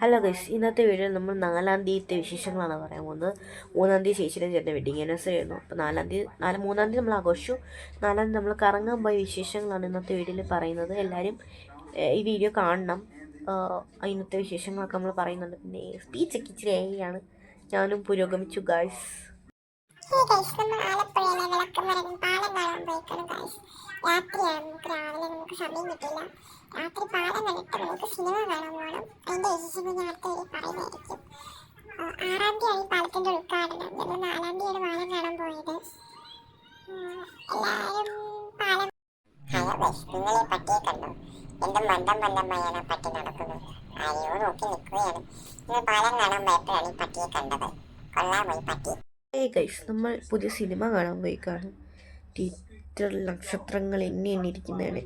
Hello guys ഇന്നത്തെ വീഡിയോയിൽ നമ്മൾ നാലാം തീയതിത്തെ വിശേഷങ്ങളാണ് പറയാൻ പോകുന്നത്. മൂന്നാം തീയതി ചേച്ചിയുടെ ചേട്ടന്റെ വെഡിങ് ആനിവേഴ്സറി ആയിരുന്നു. അപ്പോൾ നാലാം തീയതി നാല് മൂന്നാം തീയതി നമ്മൾ ആഘോഷിച്ചു. നാലാം തീയതി നമ്മൾ കറങ്ങാൻ പോയ വിശേഷങ്ങളാണ് ഇന്നത്തെ വീഡിയോയിൽ പറയുന്നത്. എല്ലാവരും ഈ വീഡിയോ കാണണം. ഇന്നത്തെ വിശേഷങ്ങളൊക്കെ നമ്മൾ പറയുന്നുണ്ട്. പിന്നെ സ്പീച്ച് സ്പീച്ചൊക്കെ ഇച്ചിരി ഏയാണ് ഞാനും പുരോഗമിച്ചു ഗൈസ് നമ്മൾ ആലപ്പുഴയിലെ വിളക്കുമരം പാലം കാണാൻ പോയിക്കാണ് ഗൈസ് രാത്രിയാണ്. നമുക്ക് രാവിലെ നമുക്ക് സമയം കിട്ടില്ല. രാത്രി പാലം കണ്ടിട്ട് നമുക്ക് സിനിമ കാണാൻ പോകണം അതിന്റെ വിശേഷം ഞാൻ അടുത്ത വരെ പറയുന്നതായിരിക്കും. ആറാം തീയതി ഈ പാലത്തിന്റെ ഉദ്ഘാടനം. ഞങ്ങൾ നാലാം തീയതിയാണ് പാലം കാണാൻ പോയത്. എല്ലാവരും പാലം ഹലോ ഗൈസ് നിങ്ങൾ ഈ പട്ടിയെ കണ്ടോ? എന്ത് മന്ദം മന്ദമായാണ് ആ പട്ടി നടക്കുന്നത്. ആരെയോ നോക്കി നിൽക്കുകയാണ്. നിങ്ങൾ പാലം കാണാൻ പോയപ്പോഴാണ് ഈ പട്ടിയെ കണ്ടത്. കൊള്ളാമോ ഈ പട്ടി? ഏയ് ഗൈസ് നമ്മൾ പുതിയ സിനിമ കാണാൻ പോയി കാണും തിയേറ്റർ നക്ഷത്രങ്ങൾ എണ്ണി എണ്ണിയിരിക്കുന്നതാണ്.